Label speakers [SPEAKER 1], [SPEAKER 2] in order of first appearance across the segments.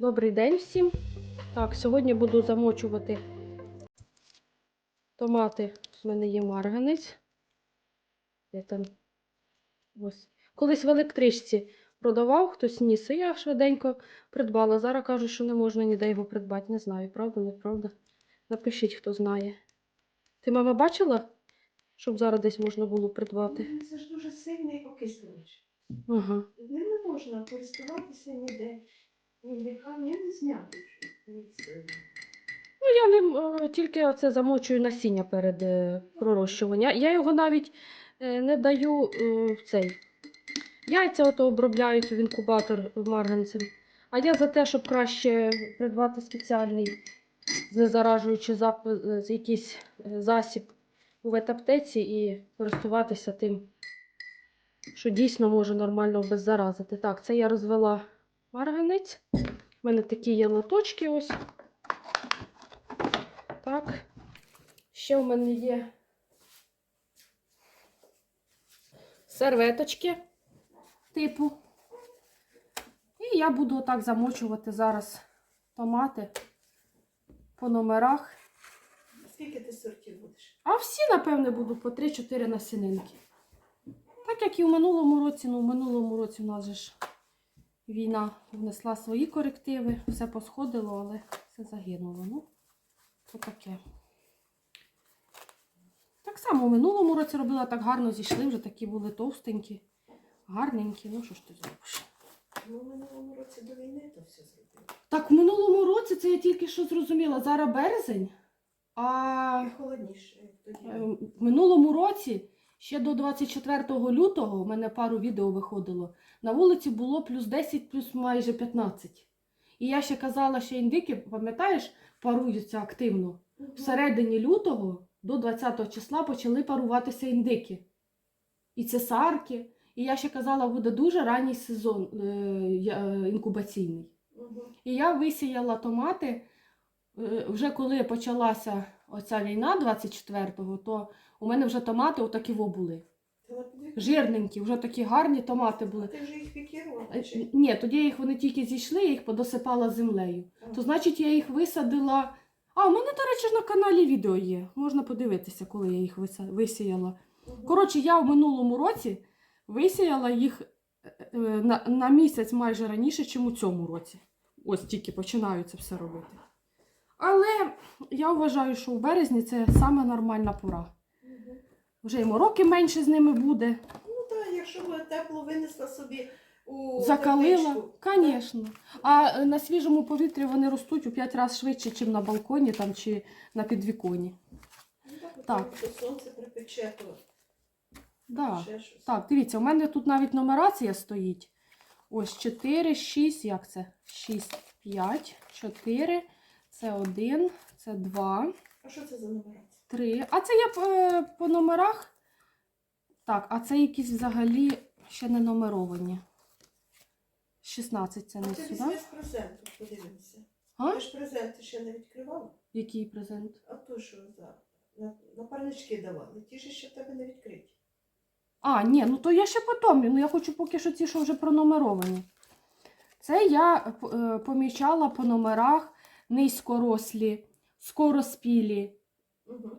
[SPEAKER 1] Добрий день всім. Так, сьогодні буду замочувати томати. У мене є марганець. Де там? Ось. Колись в електричці продавав хтось ніс, і я швиденько придбала. Зараз кажуть, що не можна ніде його придбати. Не знаю, правда, неправда. Напишіть, хто знає. Ти, мама, бачила, щоб зараз десь можна було придбати?
[SPEAKER 2] Це ж дуже сильний окислювач.
[SPEAKER 1] Ага.
[SPEAKER 2] Ним не можна користуватися ніде. Зняти.
[SPEAKER 1] Ну, я ним е, тільки оце замочую насіння перед е, пророщуванням. Я його навіть е, не даю в цей. Яйця ото обробляють в інкубатор марганцем. А я за те, щоб краще придбати спеціальний знезаражуючий якийсь засіб у ветаптеці і користуватися тим, що дійсно може нормально обеззаразити. Так, це я розвела марганець. У мене такі є лоточки ось. Так. Ще в мене є серветочки типу. І я буду отак замочувати зараз томати по номерах.
[SPEAKER 2] Скільки ти сортів будеш?
[SPEAKER 1] А всі, напевне, буду по 3-4 насінинки. Так як і в минулому році, ну в минулому році у нас же ж війна внесла свої корективи, все посходило, але все загинуло. Ну, таке. Так само в минулому році робила так гарно зійшли, вже такі були товстенькі, гарненькі. Ну, що ж ти зробиш?
[SPEAKER 2] Ну, в минулому році до війни то все зробили.
[SPEAKER 1] Так, в минулому році це я тільки що зрозуміла. Зараз березень, а
[SPEAKER 2] І холодніше, тоді.
[SPEAKER 1] Е, В минулому році, ще до 24 лютого, у мене пару відео виходило, на вулиці було плюс 10, плюс майже 15. І я ще казала, що індики, пам'ятаєш, паруються активно.
[SPEAKER 2] Мгм.
[SPEAKER 1] В середині лютого до 20 числа почали паруватися індики. І цесарки. І я ще казала, буде дуже ранній сезон е, е, інкубаційний. І я висіяла томати. е, Вже коли почалася оця війна 24-го, то у мене вже томати отакі во були. Жирненькі, вже такі гарні томати
[SPEAKER 2] А
[SPEAKER 1] були.
[SPEAKER 2] ти вже їх пікірувала?
[SPEAKER 1] Е. Ні, тоді їх вони тільки зійшли, я їх подосипала землею.
[SPEAKER 2] А.
[SPEAKER 1] То значить я їх висадила. А, у мене, до речі, на каналі відео є. Можна подивитися, коли я їх висіяла.
[SPEAKER 2] Мгм.
[SPEAKER 1] Коротше, я в минулому році висіяла їх е, е, на, на місяць майже раніше, ніж у цьому році. Ось тільки починаю це все робити. Але я вважаю, що в березні це саме нормальна пора. Вже й мороки менше з ними буде.
[SPEAKER 2] Ну так, якщо би тепло винесла собі у
[SPEAKER 1] Закалила, звісно. А е, на свіжому повітрі вони ростуть у 5 разів швидше, ніж на балконі там, чи на підвіконі.
[SPEAKER 2] Ну, так,
[SPEAKER 1] Так.
[SPEAKER 2] то сонце припече, то
[SPEAKER 1] Да. Так, дивіться, у мене тут навіть нумерація стоїть. Ось 4, 6, як це? 6, 5, 4, це 1, це 2,
[SPEAKER 2] А що це за нумерація?
[SPEAKER 1] 3. А це я е, по номерах. Так, а це якісь взагалі ще не нумеровані. 16 це не сюди.
[SPEAKER 2] з презенту, подивимося.
[SPEAKER 1] А?
[SPEAKER 2] Ти ж презенти ще не відкривала?
[SPEAKER 1] Який презент?
[SPEAKER 2] А то що за на, на парнички давали. Ті ж ще в тебе не відкриті.
[SPEAKER 1] А, ні, ну то я ще потім. Ну я хочу поки що ті, що вже пронумеровані. Це я е, помічала по номерах низькорослі, скороспілі.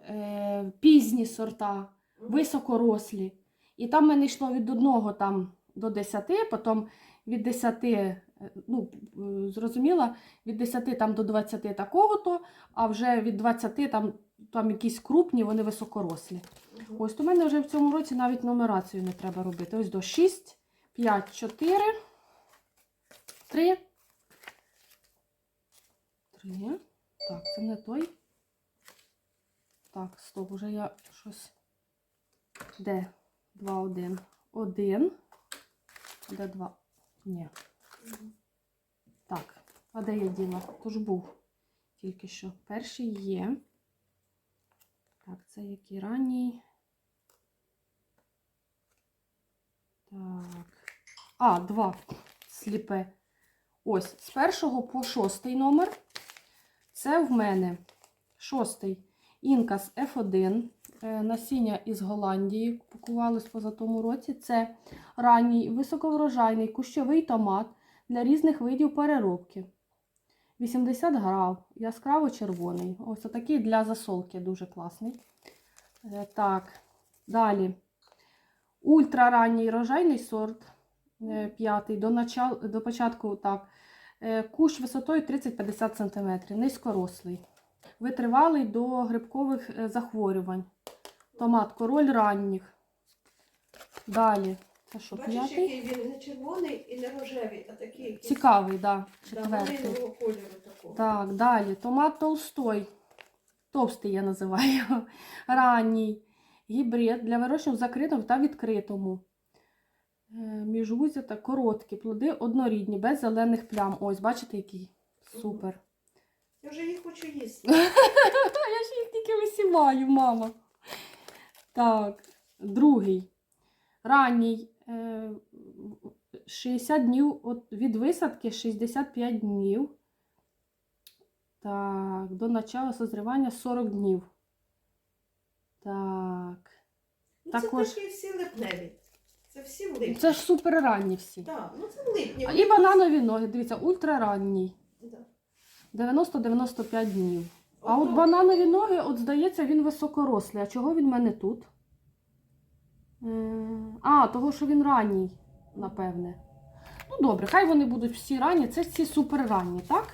[SPEAKER 1] Е, пізні сорта, високорослі. І там в мене йшло від одного там до 10, потім від 10, е, ну, е, зрозуміла, від 10 там до 20 такого-то, а вже від 20 там, там якісь крупні, вони високорослі. Ось то мене вже в цьому році навіть нумерацію не треба робити. Ось до 6, 5, 4, 3. 3. Так, це не той. Так, стоп, уже я щось. Де? 2, 1. 1. Де 2? Ні. Так, а де я діла? Тож був тільки що. Перший є. Так, це який ранній. Так. А, два сліпе. Ось, з першого по шостий номер. Це в мене шостий інкас F1. е, Насіння із Голландії купувались поза тому році. Це ранній високоврожайний кущовий томат для різних видів переробки. 80 грам, яскраво червоний. Ось такий для засолки дуже класний. Е, Так, далі. Ультраранній рожайний сорт. е, П'ятий. До, начал, до початку так. Кущ висотою 30-50 см. Низькорослий. Витривалий до грибкових е, захворювань. Томат король ранніх. Далі. Це що,
[SPEAKER 2] Бачиш,
[SPEAKER 1] п'ятий?
[SPEAKER 2] який він не червоний і не рожевий, а такий якийсь
[SPEAKER 1] Цікавий. Да.
[SPEAKER 2] да,
[SPEAKER 1] Четвертий.
[SPEAKER 2] малинового кольору такого.
[SPEAKER 1] Так, далі. Томат толстой. Товстий я називаю. його. Ранній. Гібрид для вирощення в закритому та відкритому. Е, Міжвузя та короткі. Плоди однорідні, без зелених плям. Ось, бачите, який? Супер.
[SPEAKER 2] Я вже їх хочу їсти.
[SPEAKER 1] Я ж їх тільки висіваю, мама. Так, другий. Ранній. е, 60 днів від висадки 65 днів. Так, до начала созрівання 40 днів. Так.
[SPEAKER 2] Ну,
[SPEAKER 1] Також-
[SPEAKER 2] Це такі всі липневі. Це всі в липні.
[SPEAKER 1] Це ж супер ранні всі.
[SPEAKER 2] Так, ну це в липні.
[SPEAKER 1] І бананові ноги, дивіться, ультраранній.
[SPEAKER 2] Да.
[SPEAKER 1] 90-95 днів. А от бананові ноги, от здається, він високорослий. А чого він в мене тут? Е, А, того, що він ранній, напевне. Ну, добре, хай вони будуть всі ранні. Це всі супер ранні, так?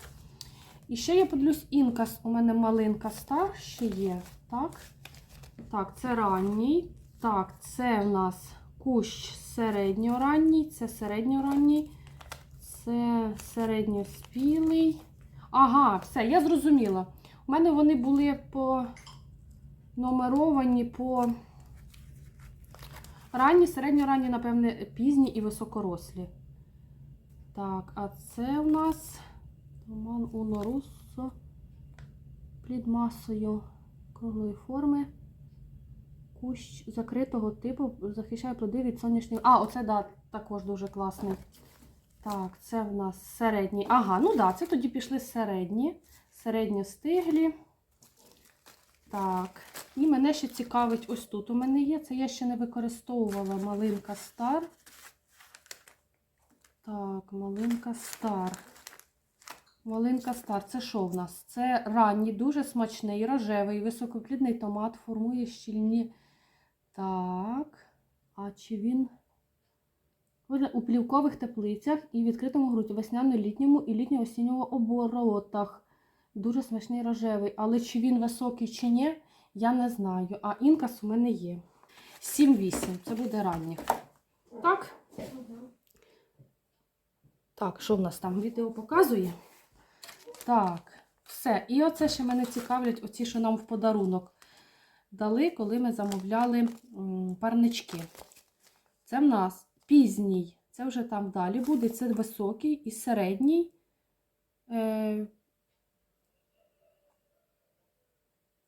[SPEAKER 1] І ще я подивлюсь, інкас. У мене малинка стар ще є. Так, так, це ранній. Так, це в нас кущ середньоранній, це середньоранній, це середньоспілий. Ага, все, я зрозуміла. У мене вони були по нумеровані по ранні, середньоранні, напевне, пізні і високорослі. Так, а це у нас Томан Уно Руссо плід масою круглої форми. Кущ закритого типу захищає плоди від сонячних. А, оце да, також дуже класний. Так, це в нас середній. Ага, ну да, це тоді пішли середні, середньостиглі. Так, і мене ще цікавить, ось тут у мене є. Це я ще не використовувала малинка стар. Так, малинка стар. Малинка стар. Це що в нас? Це ранній, дуже смачний, рожевий, високоплідний томат, формує щільні. Так. А чи він. У плівкових теплицях і відкритому ґрунті, весняно-літньому і літньо-осіннього оборотах. Дуже смачний рожевий. Але чи він високий, чи ні, я не знаю. А інкас у мене є. 7-8. Це буде ранніх. Так? Так, що в нас там відео показує? Так, все. І оце ще мене цікавлять, оці, що нам в подарунок дали, коли ми замовляли парнички. Це в нас пізній, це вже там далі буде. Це високий і середній. Е,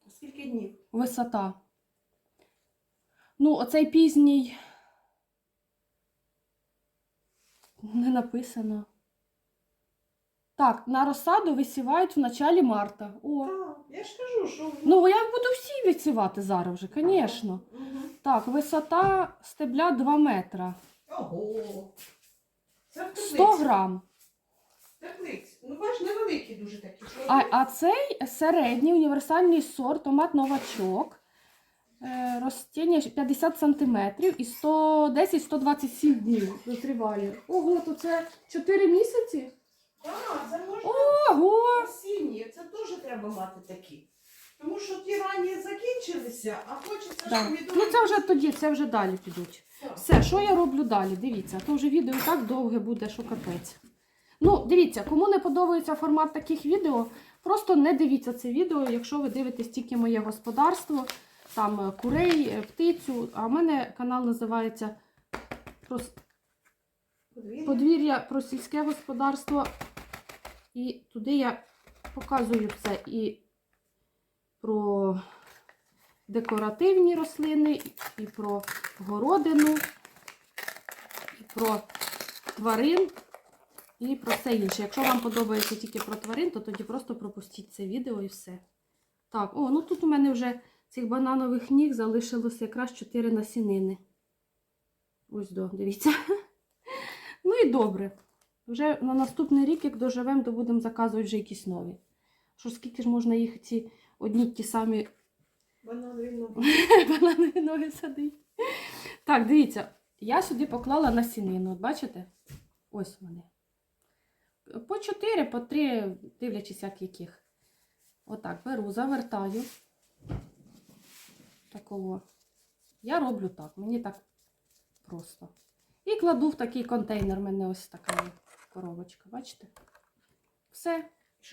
[SPEAKER 2] Скільки днів?
[SPEAKER 1] висота. Ну, оцей пізній. Не написано. Так, на розсаду висівають в началі марта. О.
[SPEAKER 2] Так, я ж кажу, що.
[SPEAKER 1] Ну, я буду всі висівати зараз вже, звісно. Так, висота стебля 2 метра.
[SPEAKER 2] Ого. Це в теплиці.
[SPEAKER 1] 100 грам.
[SPEAKER 2] Теплиць. Ну, бач, невеликі дуже такі. що
[SPEAKER 1] А,
[SPEAKER 2] вони-
[SPEAKER 1] а цей середній універсальний сорт, томат новачок. Е, Ростіння 50 см і 110-127 днів дозріває. Ого, то це 4 місяці?
[SPEAKER 2] Так, це можна
[SPEAKER 1] Ого!
[SPEAKER 2] осінні. Це теж треба мати такі. Тому що ті ранні закінчилися, а хочеться,
[SPEAKER 1] Да.
[SPEAKER 2] щоб
[SPEAKER 1] Ну це вже тоді, це вже далі підуть. Все, що я роблю далі? Дивіться, то вже відео і так довге буде, що капець. Ну, дивіться, кому не подобається формат таких відео, просто не дивіться це відео, якщо ви дивитесь тільки моє господарство, там е, курей, е, птицю. А в мене канал називається про
[SPEAKER 2] Подвір'я.
[SPEAKER 1] подвір'я про сільське господарство. І туди я показую все і про декоративні рослини, і про городину, і про тварин, і про все інше. Якщо вам подобається тільки про тварин, то тоді просто пропустіть це відео і все. Так, о, ну тут у мене вже цих бананових ніг залишилося якраз 4 насінини. Ось до, дивіться. Ну і добре. Вже на наступний рік, як доживемо, то будемо заказувати вже якісь нові. Що скільки ж можна їх ці одні ті самі
[SPEAKER 2] Бананові
[SPEAKER 1] бананові ноги садити. Так, дивіться, я сюди поклала насінину, бачите? Ось вони. По 4, по 3, дивлячись, як яких. Отак, беру, завертаю. Такого. Я роблю так, мені так просто. І кладу в такий контейнер, у мене ось така коробочка, бачите? Все.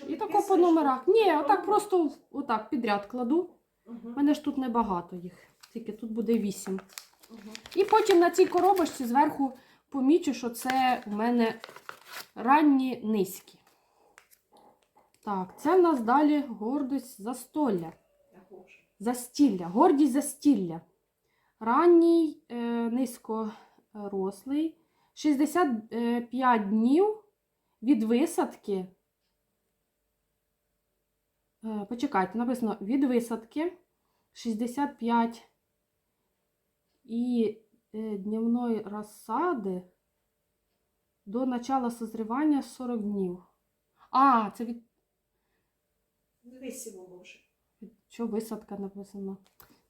[SPEAKER 1] І тако по номерах. Ні, отак просто отак підряд кладу. У
[SPEAKER 2] Угу.
[SPEAKER 1] мене ж тут небагато їх, тільки тут буде 8. І потім на цій коробочці зверху помічу, що це у мене ранні низькі. Так, це в нас далі гордість застолля. Застілля, гордість застілля. Ранній е, низькорослий. 65 днів від висадки. Е, почекайте, написано від висадки 65 і е, дневної розсади до начала созрівання 40 днів. А, це від
[SPEAKER 2] Висіло може.
[SPEAKER 1] що висадка написано?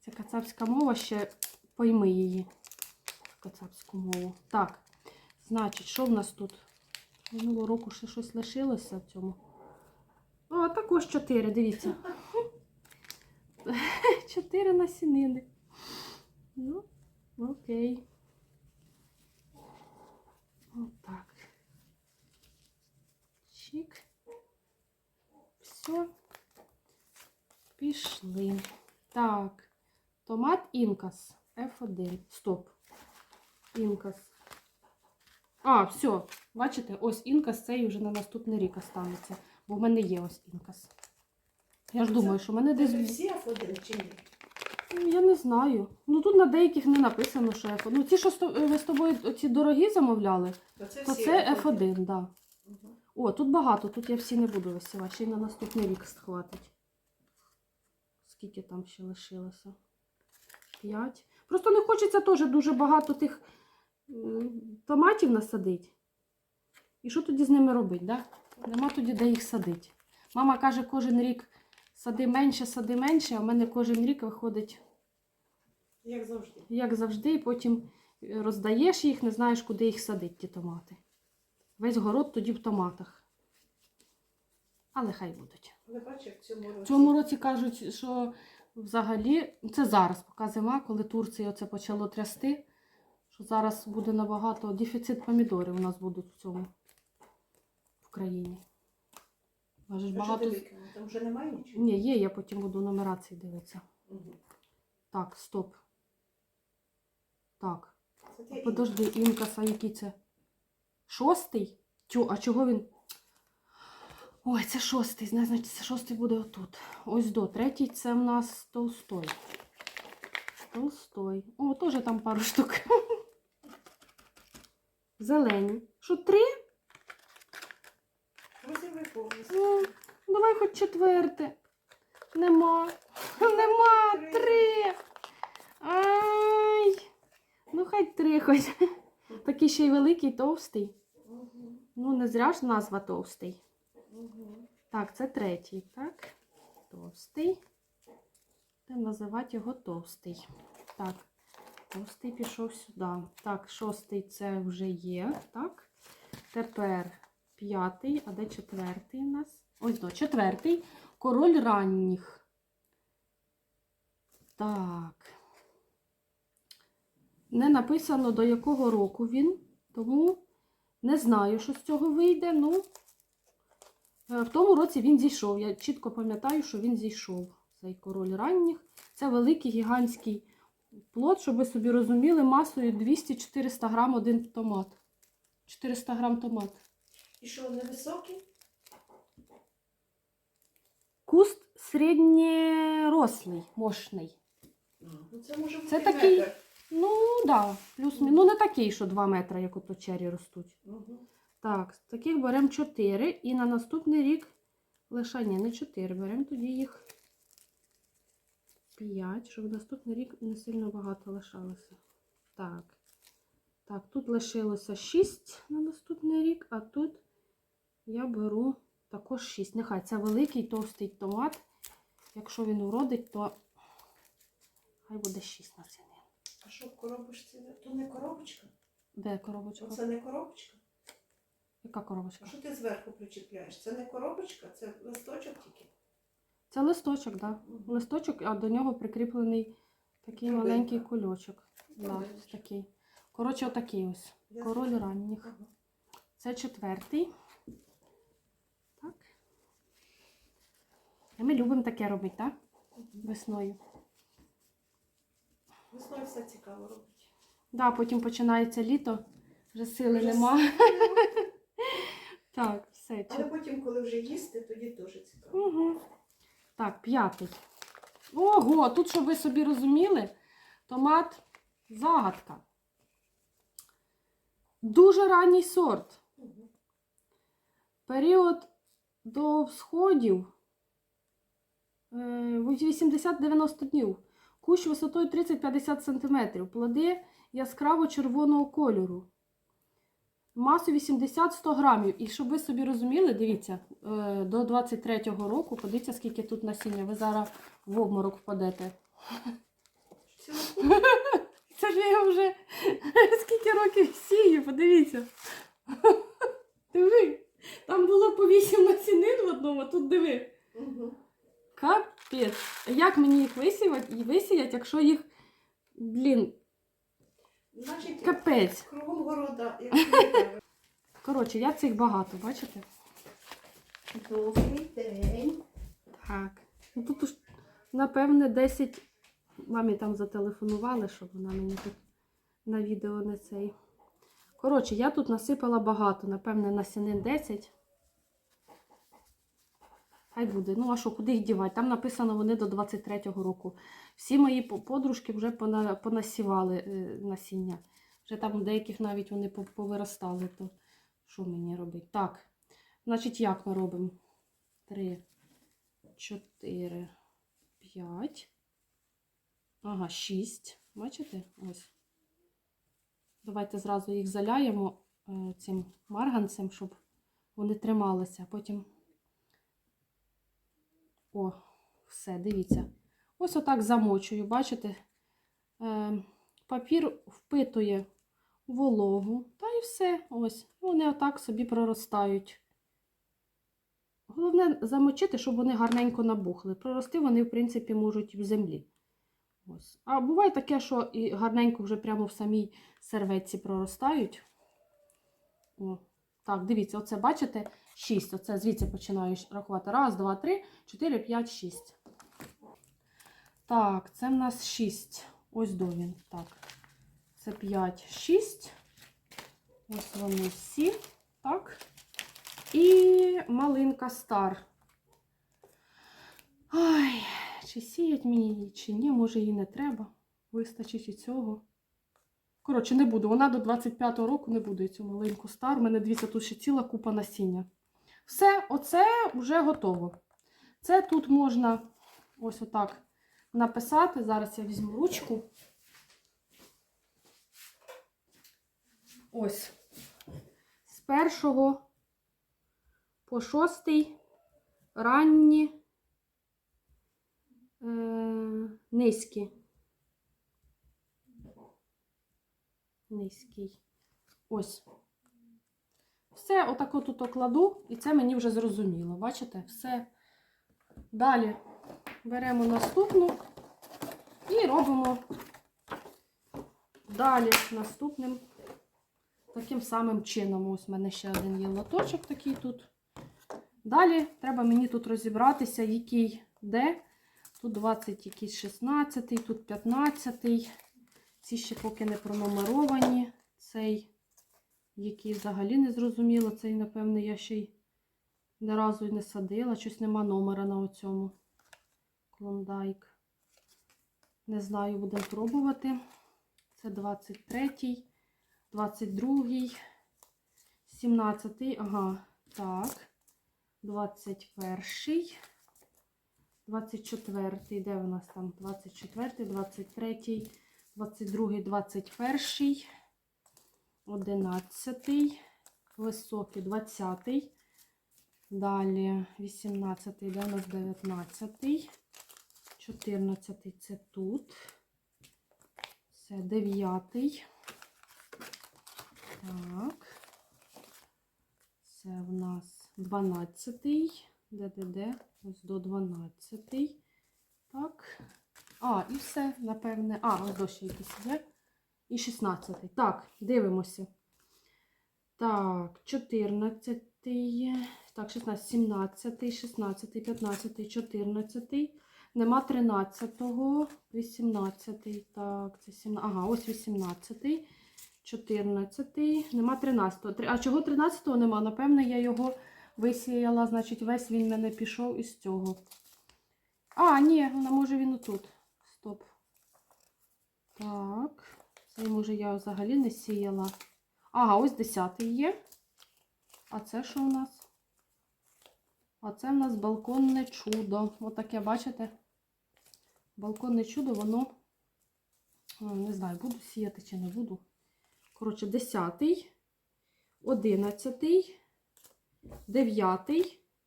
[SPEAKER 1] Це кацапська мова, ще пойми її. Кацапську мову. Так, значить, що в нас тут? Минулого року ще щось лишилося в цьому. О, також 4, дивіться. 4 насінини. Ну, окей. Отак. Чик. Все. Пішли. Так. Томат інкас. F1. Стоп. Інкас. А, все. Бачите, ось інкас цей вже на наступний рік останеться. Бо в мене є ось інкас. Я ж думаю, що в мене
[SPEAKER 2] Це
[SPEAKER 1] десь.
[SPEAKER 2] всі F1 чи ні?
[SPEAKER 1] Ну, Я не знаю. Ну тут на деяких не написано, що F1. Ну, ці, що ви з тобою ці дорогі замовляли,
[SPEAKER 2] То це,
[SPEAKER 1] то
[SPEAKER 2] всі
[SPEAKER 1] це F1, так. Да.
[SPEAKER 2] Мгм.
[SPEAKER 1] О, тут багато, тут я всі не буду висівати, ще й на наступний рік схватить. Скільки там ще лишилося? П'ять. Просто не хочеться теж дуже багато тих томатів насадити. І що тоді з ними робити, да? Нема тоді де їх садити. Мама каже, кожен рік сади менше, сади менше, а в мене кожен рік виходить,
[SPEAKER 2] Як завжди.
[SPEAKER 1] як завжди, і потім роздаєш їх, не знаєш, куди їх садити, ті томати. Весь город тоді в томатах. Але хай будуть.
[SPEAKER 2] Але як в цьому році.
[SPEAKER 1] В цьому році кажуть, що взагалі це зараз, поки зима, коли Турція оце почало трясти, що зараз буде набагато дефіцит помідорів у нас будуть в цьому країні. Ж багато.
[SPEAKER 2] Там вже немає нічого?
[SPEAKER 1] Ні, є, я потім буду нумерації дивитися.
[SPEAKER 2] Мгм.
[SPEAKER 1] Так, стоп. Так.
[SPEAKER 2] Це
[SPEAKER 1] Подожди, інкаса, який це? Шостий? Тю, а чого він? Ой, це шостий, зна- значить, це шостий буде отут. Ось до. Третій це в нас Толстой. Толстой. О, теж там пару штук. Зелені. Що, три?
[SPEAKER 2] Повністю.
[SPEAKER 1] Ну, давай хоч четверте. Нема. Нема. Три. Ай. Ну, хай три хоч. Такий ще й великий, товстий. Ну, не зря ж назва товстий. Так, це третій, так? Товстий. Будемо називати його товстий. Так, товстий пішов сюди. Так, шостий це вже є, так? Тепер п'ятий, а де четвертий у нас? Ось до четвертий. Король ранніх. Так. Не написано до якого року він, тому не знаю, що з цього вийде. Ну, Е, В тому році він зійшов. Я чітко пам'ятаю, що він зійшов. Цей король ранніх. Це великий гігантський плод, щоб ви собі розуміли, масою 200-400 грам один томат. 400 грам томат.
[SPEAKER 2] Що, невисокий?
[SPEAKER 1] Куст середньорослий, мощний.
[SPEAKER 2] Ну, це може бути
[SPEAKER 1] Це такий-
[SPEAKER 2] метр.
[SPEAKER 1] Ну, так, да, плюс Ну, не такий, що 2 метри, як ото чері ростуть.
[SPEAKER 2] Мгм.
[SPEAKER 1] Так, з таких беремо 4 і на наступний рік лише ні, не 4, беремо тоді їх 5, щоб наступний рік не сильно багато лишалося. Так. Так, тут лишилося 6 на наступний рік, а тут я беру також 6. Нехай це великий товстий томат. Якщо він уродить, то хай буде 6 насінин.
[SPEAKER 2] А що в коробочці? То не коробочка?
[SPEAKER 1] Де коробочка?
[SPEAKER 2] Оце не коробочка?
[SPEAKER 1] Яка коробочка?
[SPEAKER 2] А що ти зверху причіпляєш? Це не коробочка, це листочок тільки.
[SPEAKER 1] Це листочок, так. Да. Листочок, а до нього прикріплений такий
[SPEAKER 2] Драбинка.
[SPEAKER 1] маленький кульочок. Да, такий. Коротше, отакий ось.
[SPEAKER 2] Я
[SPEAKER 1] Король ранніх.
[SPEAKER 2] Ага.
[SPEAKER 1] Це четвертий. Так. І ми любимо таке робити, так? Весною.
[SPEAKER 2] Весною все цікаво робити.
[SPEAKER 1] Да, потім починається літо, вже сили
[SPEAKER 2] Вже
[SPEAKER 1] нема. Так, все.
[SPEAKER 2] Але потім, коли вже їсти, тоді теж цікаво.
[SPEAKER 1] Угу. Так, п'ятий. Ого, тут, щоб ви собі розуміли, томат загадка. Дуже ранній сорт. Період до всходів 80-90 днів. Кущ висотою 30-50 см. Плоди яскраво червоного кольору. Масу 80-100 грамів. І щоб ви собі розуміли, дивіться, е, до 23-го року, подивіться, скільки тут насіння. Ви зараз в обморок впадете. Це ж я вже скільки років сію, подивіться. Диви. Там було по 8 насінин в одному, а тут диви. Капець. Як мені їх висіяти, висіять, якщо їх, блін,
[SPEAKER 2] Значить,
[SPEAKER 1] капець.
[SPEAKER 2] кругом города,
[SPEAKER 1] Коротше, я цих багато, бачите?
[SPEAKER 2] Добрий день.
[SPEAKER 1] Так. Ну тут уж, напевне, 10 мамі там зателефонували, щоб вона мені тут на відео не цей. Коротше, я тут насипала багато, напевне, насінин 10. Хай буде. Ну, а що, куди їх дівати? Там написано вони до 23-го року. Всі мої подружки вже понасівали е, насіння. Вже там деяких навіть вони повиростали. То що мені робити? Так, значить, як ми робимо? 3, 4, 5. Ага, 6. Бачите? Ось. Давайте зразу їх заляємо е, цим марганцем, щоб вони трималися. Потім. О, все, дивіться. Ось отак замочую, бачите? Е, папір впитує вологу. Та і все. Ось. Вони отак собі проростають. Головне замочити, щоб вони гарненько набухли. Прорости вони, в принципі, можуть в землі. Ось. А буває таке, що і гарненько вже прямо в самій серветці проростають. О. Так, дивіться, оце бачите? 6. Оце звідси починаю рахувати. Раз, два, три, чотири, п'ять, шість. Так, це в нас 6. Ось до він. Так. Це 5, 6. Ось вони всі. Так. І малинка стар. Ай, чи сіять мені її, чи ні, може її не треба. Вистачить і цього. Коротше, не буду. Вона до 25-го року не буде цю малинку стар. У мене дивіться, тут ще ціла купа насіння. Все, оце вже готово. Це тут можна ось отак написати. Зараз я візьму ручку. Ось. З першого по шостий ранні е, низькі. Низький. Ось. Все, отако тут окладу, і це мені вже зрозуміло. Бачите? Все. Далі беремо наступну і робимо далі наступним таким самим чином. Ось в мене ще один є лоточок такий тут. Далі треба мені тут розібратися, який де. Тут 20, якийсь 16, тут 15. Ці ще поки не пронумеровані. Цей, який взагалі не зрозуміло, цей, напевне, я ще й ні разу не садила. Щось нема номера на оцьому. Клондайк. Не знаю, будемо пробувати. Це 23, 22, 17, ага, так. 21, 24, де у нас там? 24, 23, 22, 21, 11, високий 20, далі 18, де у нас 19, 14 це тут, це 9. Так. Це в нас 12, де, де, де, ось до 12. Так. А, і все, напевне. А, ось до ще якийсь є. І 16. Так, дивимося. Так, 14. Так, 16, 17, 16, 15, 14. Нема 13, 18. Так, це 17. Ага, ось 18. 14. Нема 13. А чого 13 нема? Напевне, я його висіяла, значить, весь він мене пішов із цього. А, ні, вона може він отут. Стоп. Так. Цей, може, я взагалі не сіяла. Ага, ось 10 є. А це що у нас? А це в нас балконне чудо. Отаке, бачите? Балконне чудо, воно. Не знаю, буду сіяти чи не буду. Коротше, 10, 11, 9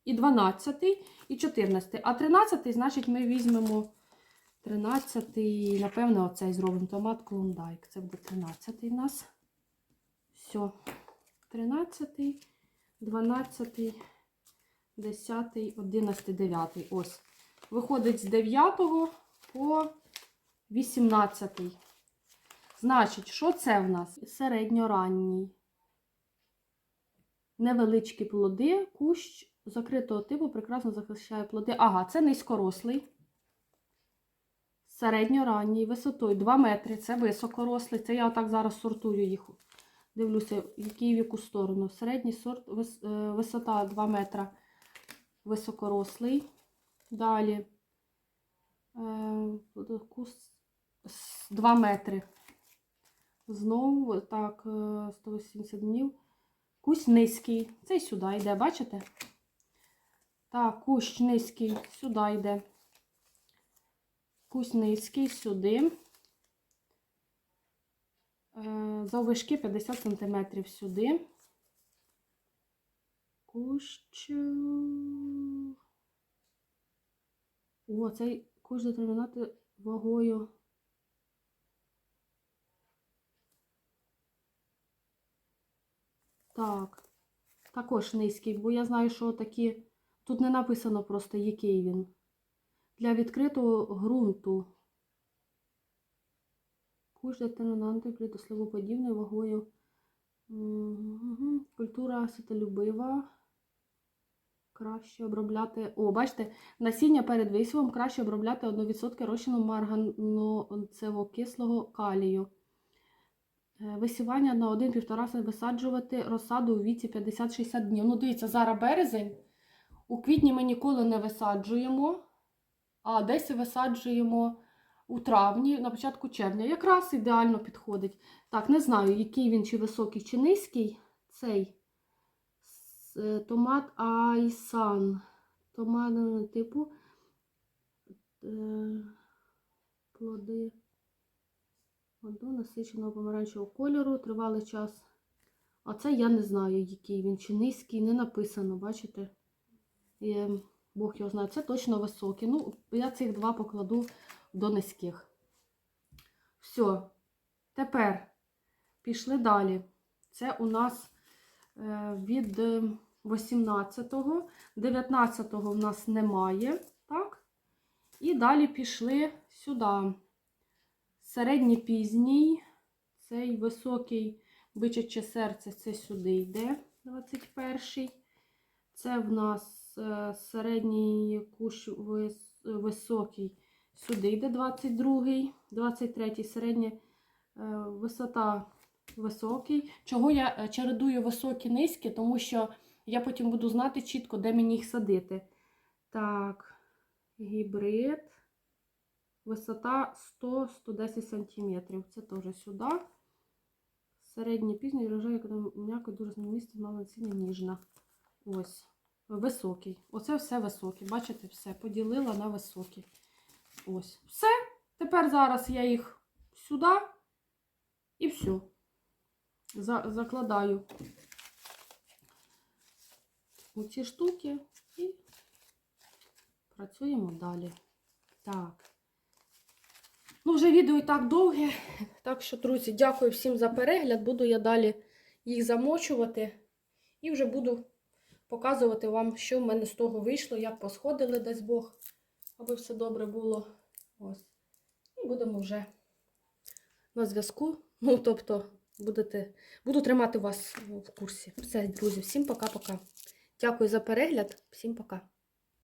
[SPEAKER 1] і 12 і 14. А 13, значить, ми візьмемо 13, напевно, оцей зробимо томат клондайк. Це буде 13 у нас. Все. 13, 12, 10, 11, 9. Ось. Виходить з 9 по 18. Значить, що це в нас? Середньоранній. Невеличкі плоди, кущ закритого типу прекрасно захищає плоди. Ага, це низькорослий. Середньоранній, висотою 2 метри. Це високорослий. Це я отак зараз сортую їх. Дивлюся, який в яку сторону. Середній сорт, е, висота 2 метра. Високорослий. Далі. Е, кус 2 метри. Знову так, е, 180 днів. Кущ низький. Цей сюди йде, бачите? Так, кущ низький, сюди йде. Кущ низький, сюди. Е, Заввишки 50 см сюди. Кущ. е, О, цей кущ детермінати вагою. Так, також низький, бо я знаю, що такі. Тут не написано просто, який він. Для відкритого ґрунту. Куш детермінанти плітосливоподібною вагою. Культура світолюбива. Краще обробляти. О, бачите, насіння перед висівом краще обробляти 1% розчином марганцево-кислого калію. Е, Висівання на 1-1,5 рази висаджувати розсаду у віці 50-60 днів. Ну, дивіться, зараз березень. У квітні ми ніколи не висаджуємо, а десь висаджуємо у травні, на початку червня. Якраз ідеально підходить. Так, не знаю, який він, чи високий, чи низький. Цей е, томат Айсан. Томат е, типу е, плоди воду насиченого помаранчевого кольору, тривалий час. А це я не знаю, який він, чи низький, не написано, бачите? І, Бог його знає, це точно високий. Ну, я цих два покладу до низьких. Все. Тепер пішли далі. Це у нас е, від 18-го, 19-го в нас немає. Так? І далі пішли сюди. Середній пізній, цей високий бичаче серце, це сюди йде, 21-й. Це в нас середній кущ е, високий, сюди йде 22-й, 23-й середня е, висота високий. Чого я е, чередую високі низькі, тому що я потім буду знати чітко, де мені їх садити. Так, гібрид. Висота 100-110 см. Це теж сюди. Середній пізній врожай, м'яко дуже місце, мало ціни ніжна. Ось. Високий. Оце все високе. Бачите, все. Поділила на високі. Ось. Все. Тепер зараз я їх сюди і все. за, закладаю у ці штуки і працюємо далі. Так. Ну, вже відео і так довге. Так що, друзі, дякую всім за перегляд. Буду я далі їх замочувати. І вже буду показувати вам, що в мене з того вийшло, як посходили, дасть Бог, аби все добре було. Ось. І будемо вже на зв'язку. Ну, тобто, будете, буду тримати вас в курсі. Все, друзі, всім пока-пока. Дякую за перегляд, всім пока.